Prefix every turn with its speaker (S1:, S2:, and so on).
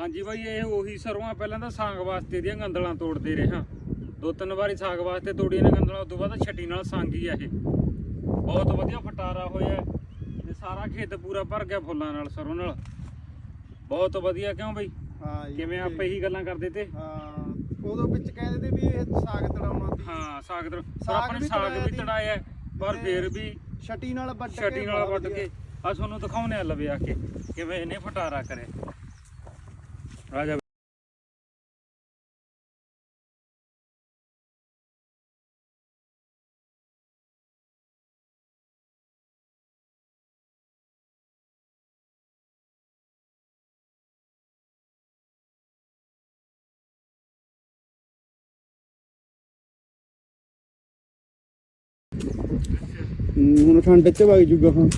S1: ਹਾਂਜੀ ਬਾਈ ਇਹ ਉਹੀ ਸਰੋਂ ਪਹਿਲਾਂ ਤਾਂ ਸਾਗ ਵਾਸਤੇ ਦੀਆਂ ਗੰਦਲਾਂ ਤੋੜਦੇ ਰਹੇ ਹਾਂ। ਦੋ ਤਿੰਨ ਵਾਰੀ ਸਾਗ ਵਾਸਤੇ ਤੋੜੀਆਂ ਨੇ ਗੰਦਲਾਂ ਉਦੋਂ ਬਾਅਦ ਛੱਟੀ ਨਾਲ ਸੰਗੀ ਆ ਇਹ। ਬਹੁਤ ਵਧੀਆ ਫਟਾਰਾ ਹੋਇਆ ਹੈ ਤੇ ਸਾਰਾ ਖੇਤ ਪੂਰਾ ਭਰ ਗਿਆ ਫੁੱਲਾਂ ਨਾਲ ਸਰੋਂ ਨਾਲ। ਬਹੁਤ ਵਧੀਆ ਕਿਉਂ ਬਈ?
S2: ਹਾਂ
S1: ਕਿਵੇਂ ਆਪਾਂ ਇਹੀ ਗੱਲਾਂ ਕਰਦੇ ਤੇ?
S2: ਹਾਂ ਉਦੋਂ ਵਿੱਚ ਕਹਿੰਦੇ ਤੇ ਵੀ ਇਹ ਸਾਗ ਤੜਾਉਣਾ
S1: ਹਾਂ ਸਾਗ ਦਰ ਪਰ ਆਪਣੇ ਸਾਗ ਵੀ। ਤੜਾਇਆ ਹੈ, ਪਰ ਫੇਰ ਵੀ
S2: ਛਟੀ ਨਾਲ ਵੱਢ ਕੇ
S1: ਛੱਟੀ ਨਾਲ ਵੱਢ ਕੇ ਆ ਤੁਹਾਨੂੰ ਦਿਖਾਉਣੇ ਆ ਲਵੇ ਆ ਕੇ ਕਿਵੇਂ ਇਹਨੇ ਫਟਾਰਾ ਕਰੇ ਆ ਜਾ
S2: ਹੂੰ, ਹੁਣ ਠੰਡ ਚ ਵਗ ਜੂਗਾ ਹੁਣ